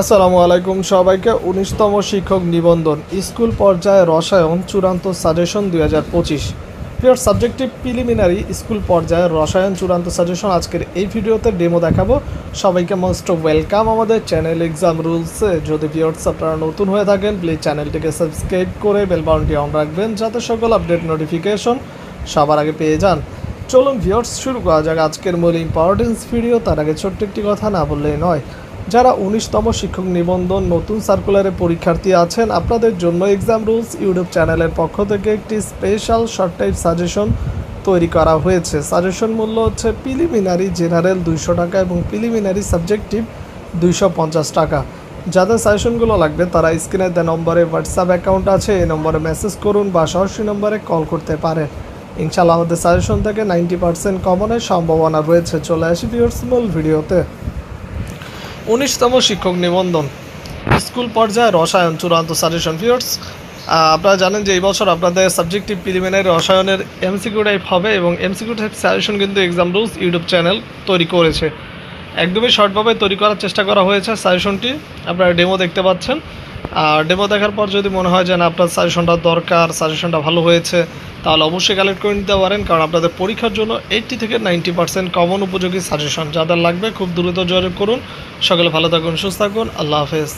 আসসালামু আলাইকুম সবাইকে উনিশতম শিক্ষক নিবন্ধন, স্কুল পর্যায়ে রসায়ন চূড়ান্ত সাজেশন দুই হাজার পঁচিশ। পিওর সাবজেক্টিভ প্রিলিমিনারি স্কুল পর্যায়ে রসায়ন চূড়ান্ত সাজেশন আজকের এই ভিডিওতে ডেমো দেখাবো। সবাইকে মোস্ট ওয়েলকাম আমাদের চ্যানেল এক্সাম রুলসে যদি পিওর্স আপনারা নতুন হয়ে থাকেন প্লিজ চ্যানেলটিকে সাবস্ক্রাইব করে বেল বাউনটি অন রাখবেন যাতে সকল আপডেট নোটিফিকেশন সবার আগে পেয়ে যান। চলুন ভিওর্স শুরু করা যাক আজকের মূল ইম্পর্টেন্স ভিডিও তার আগে ছোট্ট একটি কথা না বললেই নয়। যারা উনিশতম শিক্ষক নিবন্ধন নতুন সার্কুলারে পরীক্ষার্থী আছেন, আপনাদের জন্য এক্সাম রুলস ইউটিউব চ্যানেলের পক্ষ থেকে একটি স্পেশাল শর্ট টাইপ সাজেশন তৈরি করা হয়েছে। সাজেশন মূল্য হচ্ছে প্রিলিমিনারি জেনারেল দুইশো টাকা এবং প্রিলিমিনারি সাবজেক্টিভ দুইশো পঞ্চাশ টাকা। যাদের সাজেশনগুলো লাগবে, তারা স্ক্রিনে দেওয়া নম্বরে হোয়াটসঅ্যাপ অ্যাকাউন্ট আছে, এই নম্বরে মেসেজ করুন বা সরাসরি নম্বরে কল করতে পারেন ইনশাল্লাহ আমাদের সাজেশন থেকে নাইনটি পার্সেন্ট কমনের সম্ভাবনা রয়েছে। চলে আসি ভিউয়ার্স মূল ভিডিওতে। উনিশতম শিক্ষক নিবন্ধন। স্কুল পর্যায়ে রসায়ন চূড়ান্ত সাজেশন পিরিয়ডস আপনারা জানেন যে এই বছর আপনাদের সাবজেক্টিভ প্রিলিমিনারি রসায়নের এমসিকিউ টাইপ হবে এবং এমসিকিউ টাইপ সাজেশন কিন্তু এক্সাম রুলস ইউটিউব চ্যানেল তৈরি করেছে। একদমই শর্টভাবে তৈরি করার চেষ্টা করা হয়েছে সাজেশনটি আপনারা ডেমো দেখতে পাচ্ছেন। আর ডেমো দেখার পর যদি মনে হয় যে না, আপনার সাজেশনটা দরকার সাজেশনটা ভালো হয়েছে, তাহলে অবশ্যই কালেক্ট করে নিতে পারেন। কারণ আপনাদের পরীক্ষার জন্য এইটটি থেকে নাইনটি পার্সেন্ট কমন উপযোগী সাজেশন যাদের লাগবে, খুব দ্রুত যোগাযোগ করুন। সকলে ভালো থাকুন, সুস্থ থাকুন। আল্লাহ হাফেজ।